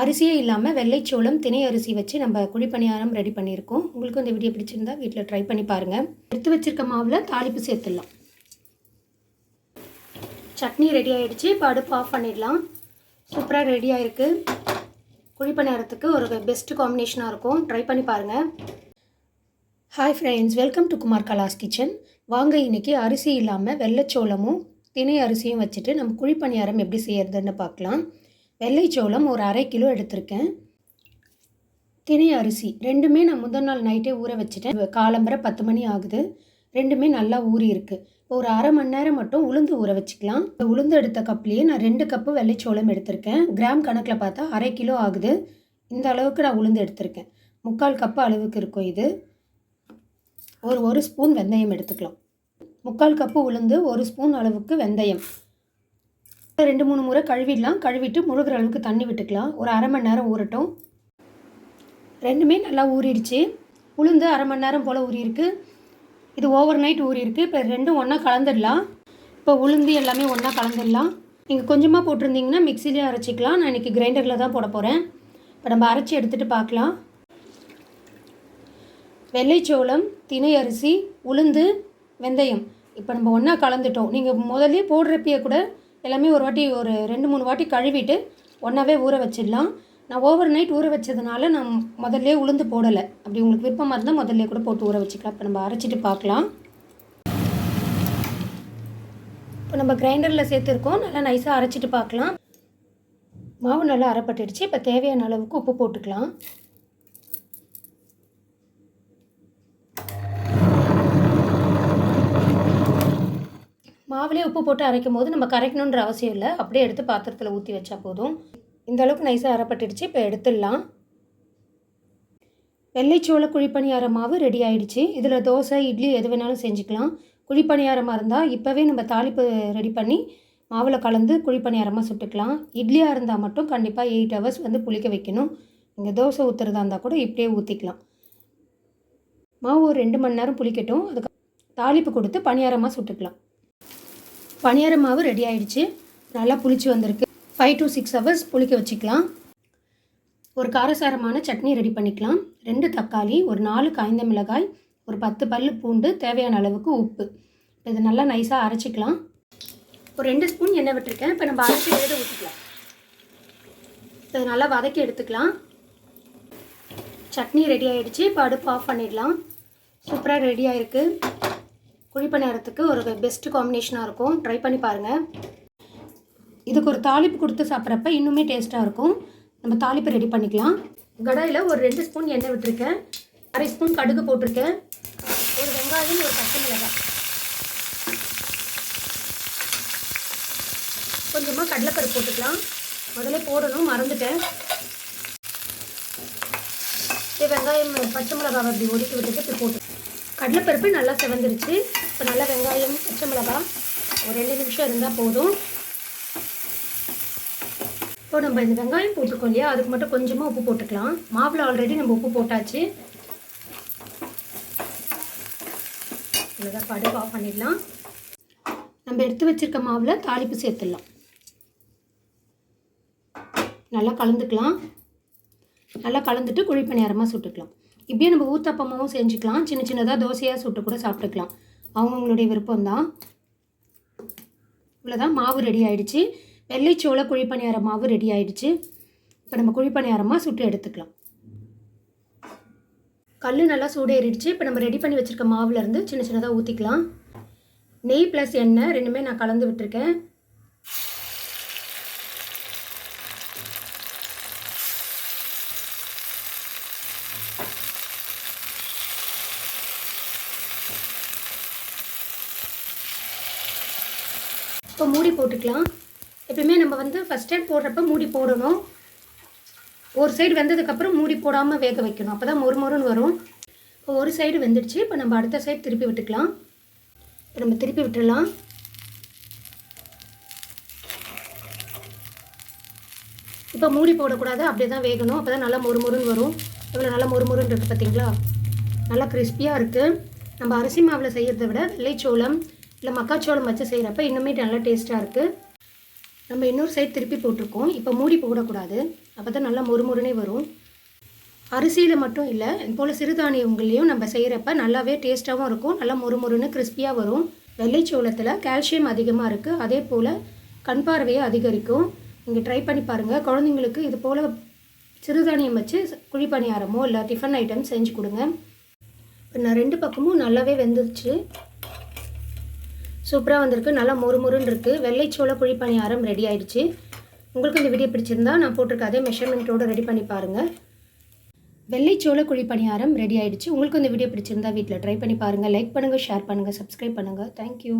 அரிசியே இல்லாமல் வெள்ளைச்சோளம் தினை அரிசி வச்சு நம்ம குழிப்பணியாரம் ரெடி பண்ணியிருக்கோம். உங்களுக்கும் இந்த வீடியோ பிடிச்சிருந்தா வீட்டில் ட்ரை பண்ணி பாருங்கள் எடுத்து வச்சிருக்க மாவில் தாளிப்பு சேர்த்துடலாம். சட்னி ரெடி ஆகிடுச்சு இப்போ அடுப்பு ஆஃப் பண்ணிடலாம். சூப்பராக ரெடி ஆகிருக்கு குழிப்பணியாரத்துக்கு ஒரு பெஸ்ட்டு காம்பினேஷனாக இருக்கும். ட்ரை பண்ணி பாருங்கள் hi friends welcome to Kumar கலாஸ் kitchen வாங்க இன்னைக்கு அரிசி இல்லாமல் வெள்ளைச்சோளமும் தினை அரிசியும் வச்சுட்டு நம்ம குழிப்பணியாரம் எப்படி செய்யறதுன்னு பார்க்கலாம். வெள்ளைச்சோளம் ஒரு அரை கிலோ எடுத்திருக்கேன். தினை அரிசி ரெண்டுமே நான் முதல் நாள் நைட்டே ஊற வச்சுட்டேன். காலம்பரை பத்து மணி ஆகுது. ரெண்டுமே நல்லா ஊறியிருக்கு இப்போ ஒரு அரை மணி நேரம் மட்டும் உளுந்து ஊற வச்சுக்கலாம். இந்த உளுந்து எடுத்த கப்லேயே நான் ரெண்டு கப்பு வெள்ளைச்சோளம் எடுத்திருக்கேன். கிராம் கணக்கில் பார்த்தா அரை கிலோ ஆகுது. இந்த அளவுக்கு நான் உளுந்து எடுத்திருக்கேன். முக்கால் கப்பு அளவுக்கு இருக்கும் இது. ஒரு ஒரு ஸ்பூன் வெந்தயம் எடுத்துக்கலாம். முக்கால் கப்பு உளுந்து ஒரு ஸ்பூன் அளவுக்கு வெந்தயம். ரெண்டு மூணு முறை கழுவிடலாம். கழுவிட்டு முழுகிற அளவுக்கு தண்ணி விட்டுக்கலாம். ஒரு அரை மணி நேரம் ஊறட்டும். ரெண்டுமே நல்லா ஊறிடுச்சு. உளுந்து அரை மணி நேரம் போல் ஊறியிருக்கு. இது ஓவர் நைட் ஊறியிருக்கு. இப்போ ரெண்டும் ஒன்றா கலந்துடலாம். இப்போ உளுந்து எல்லாமே ஒன்றா கலந்துடலாம். நீங்கள் கொஞ்சமாக போட்டிருந்தீங்கன்னா மிக்சிலே அரைச்சிக்கலாம். நான் இன்றைக்கி கிரைண்டரில் தான் போட போகிறேன் இப்போ நம்ம அரைச்சி எடுத்துகிட்டு பார்க்கலாம். வெள்ளைச்சோளம் தினை அரிசி உளுந்து வெந்தயம். இப்போ நம்ம ஒன்றா கலந்துட்டோம். நீங்கள் முதல்ல போடுறப்பயே கூட எல்லாமே ஒரு வாட்டி ஒரு ரெண்டு மூணு வாட்டி கழுவிட்டு ஒன்றாவே ஊற வச்சிடலாம். நான் ஓவர் நைட் ஊற வச்சதுனால நான் முதல்ல உளுந்து போடலை. அப்படி உங்களுக்கு விருப்பமாக இருந்தால் முதல்ல கூட போட்டு ஊற வச்சுக்கலாம். இப்போ நம்ம அரைச்சிட்டு பார்க்கலாம். இப்போ நம்ம கிரைண்டரில் சேர்த்துருக்கோம். நல்லா நைஸாக அரைச்சிட்டு பார்க்கலாம். மாவு நல்லா அரைப்பட்டுடுச்சு. இப்போ தேவையான அளவுக்கு உப்பு போட்டுக்கலாம். மாவுலேயே உப்பு போட்டு அரைக்கும் போது நம்ம கரைக்கணுன்ற அவசியம் இல்லை. அப்படியே எடுத்து பாத்திரத்தில் ஊற்றி வச்சா போதும். இந்த அளவுக்கு நைஸாக அரைப்பட்டுடுச்சு. இப்போ எடுத்துடலாம். வெள்ளைச்சோள குழிப்பணியார மாவு ரெடி ஆயிடுச்சு. இதில் தோசை இட்லி எது வேணாலும் செஞ்சுக்கலாம். குழிப்பணியாரமாக இருந்தால் இப்போவே நம்ம தாளிப்பு ரெடி பண்ணி மாவில் கலந்து குழிப்பணியாரமாக சுட்டுக்கலாம். இட்லியாக இருந்தால் மட்டும் கண்டிப்பாக எயிட் ஹவர்ஸ் வந்து புளிக்க வைக்கணும். நீங்கள் தோசை ஊற்றுறதா இருந்தால் கூட இப்படியே ஊற்றிக்கலாம் மாவு ஒரு ரெண்டு மணி நேரம் புளிக்கட்டும். அதுக்கு தாளிப்பு கொடுத்து பணியாரமாக சுட்டுக்கலாம். பணியார மாவு ரெடி ஆயிடுச்சு. நல்லா புளிச்சு வந்திருக்கு. ஃபைவ் டு சிக்ஸ் ஹவர்ஸ் புளிக்க வச்சுக்கலாம். ஒரு காரசாரமான சட்னி ரெடி பண்ணிக்கலாம். ரெண்டு தக்காளி ஒரு நாலு காய்ந்த மிளகாய் ஒரு பத்து பல் பூண்டு தேவையான அளவுக்கு உப்பு. இதை நல்லா நைஸாக அரைச்சிக்கலாம். ஒரு ரெண்டு ஸ்பூன் எண்ணெய் விட்டுருக்கேன். இப்போ நம்ம அரைச்சி வேக ஊற்றிக்கலாம் இதை நல்லா வதக்கி எடுத்துக்கலாம். சட்னி ரெடி ஆகிடுச்சு இப்போ அடுப்பு ஆஃப் பண்ணிடலாம். சூப்பராக ரெடி ஆகிருக்கு குழிப்பணியாரத்துக்கு ஒரு பெஸ்ட் காம்பினேஷனாக இருக்கும். ட்ரை பண்ணி பாருங்கள் இதுக்கு ஒரு தாளிப்பு கொடுத்து சாப்பிட்றப்ப இன்னுமே டேஸ்ட்டாக இருக்கும். நம்ம தாளிப்பு ரெடி பண்ணிக்கலாம். கடாயில் ஒரு ரெண்டு ஸ்பூன் எண்ணெய் விட்டுருக்கேன். அரை ஸ்பூன் கடுகு போட்டிருக்கேன். ஒரு வெங்காயம் ஒரு பச்சை மிளகாய். கொஞ்சமாக கடலைப்பருப்பு போட்டுக்கலாம். முதல்ல போடணும் மறந்துட்டேன். வெங்காயம் பச்சை மிளகாவை அப்படி ஒதுக்கி விட்டுட்டு போட்டு கடலைப்பருப்பு நல்லா செவந்துருச்சு. இப்போ நல்லா வெங்காயம் பச்சை மிளகா ஒரு ரெண்டு நிமிஷம் இருந்தால் போதும். இப்போ நம்ம இந்த வெங்காயம் போட்டிருக்கோம் இல்லையா? அதுக்கு மட்டும் கொஞ்சமாக உப்பு போட்டுக்கலாம். மாவில் ஆல்ரெடி நம்ம உப்பு போட்டாச்சு. இவ்வளோதான் படுப்பு ஆஃப் பண்ணிடலாம். நம்ம எடுத்து வச்சிருக்க மாவில் தாளிப்பு சேர்த்துடலாம். நல்லா கலந்துக்கலாம். நல்லா கலந்துட்டு குழிப்பணியாரமாக சுட்டுக்கலாம். இப்படியே நம்ம ஊத்தப்பமாவும் செஞ்சுக்கலாம். சின்ன சின்னதாக தோசையாக சுட்டு கூட சாப்பிட்டுக்கலாம். அவங்கவுங்களுடைய விருப்பம்தான். இவ்வளோதான் மாவு ரெடி ஆயிடுச்சு. வெள்ளைச்சோள குழிப்பணியார மாவு ரெடி ஆயிடுச்சு. இப்போ நம்ம குழிப்பணியாரமாக சுட்டு எடுத்துக்கலாம். கல் நல்லா சூடேறிடுச்சு. இப்போ நம்ம ரெடி பண்ணி வச்சுருக்க மாவுலேருந்து சின்ன சின்னதாக ஊற்றிக்கலாம் நெய் ப்ளஸ் எண்ணெய் ரெண்டுமே நான் கலந்து விட்டுருக்கேன். இப்போ மூடி போட்டுக்கலாம். எப்பயுமே நம்ம வந்து ஃபஸ்ட் டைம் போடுறப்ப மூடி போடணும். ஒரு சைடு வெந்ததுக்கப்புறம் மூடி போடாமல் வேக வைக்கணும். அப்போ தான் மொறு மொறுன்னு வரும். இப்போ ஒரு சைடு வெந்துடுச்சு. இப்போ நம்ம அடுத்த சைடு திருப்பி விட்டுக்கலாம். இப்போ நம்ம திருப்பி விட்டுடலாம். இப்போ மூடி போடக்கூடாது. அப்படியே தான் வேகணும். அப்போ தான் நல்லா மொறு மொறுன்னு வரும். எவ்வளோ நல்லா மொறுமொறுன்னு இருக்குது பார்த்தீங்களா நல்லா கிறிஸ்பியாக இருக்குது நம்ம அரிசி மாவில் செய்கிறத விட வெள்ளைச்சோளம் இல்லை மக்காச்சோளம் வச்சு செய்கிறப்ப இன்னுமே நல்லா டேஸ்ட்டாக இருக்குது. நம்ம இன்னொரு சைடு திருப்பி போட்டிருக்கோம். இப்போ மூடி போடக்கூடாது. அப்போ தான் நல்லா மொறுமொறுனே வரும். அரிசியில் மட்டும் இல்லை இது போல் சிறுதானியங்களையும் நம்ம செய்கிறப்ப நல்லாவே டேஸ்ட்டாகவும் இருக்கும். நல்லா மொறுமொறுன்னு கிறிஸ்பியாக வரும். வெள்ளைச்சோளத்தில் கால்சியம் அதிகமாக இருக்குது. அதே போல் கண் பார்வையை அதிகரிக்கும். நீங்கள் ட்ரை பண்ணி பாருங்கள் குழந்தைங்களுக்கு இது போல் சிறுதானியம் வச்சு குழிப்பணியாரமோ இல்லை டிஃபன் ஐட்டம் செஞ்சு கொடுங்க. இப்போ நான் ரெண்டு பக்கமும் நல்லாவே வெந்துருச்சு. சூப்பராக வந்திருக்கு. நல்லா மொறுமொறுன்னு இருக்குது வெள்ளைச்சோள குழிப்பணியாரம் ரெடி ஆயிடுச்சு. உங்களுக்கு இந்த வீடியோ பிடிச்சிருந்தா நான் போட்டிருக்க அதே மெஷர்மெண்ட்டோடு ரெடி பண்ணி பாருங்கள் வெள்ளைச்சோள குழி பணியாரம் ரெடி ஆயிடுச்சு. உங்களுக்கு இந்த வீடியோ பிடிச்சிருந்தா வீட்டில் ட்ரை பண்ணி பாருங்கள் லைக் பண்ணுங்கள் ஷேர் பண்ணுங்கள் சப்ஸ்கிரைப் பண்ணுங்கள் தேங்க்யூ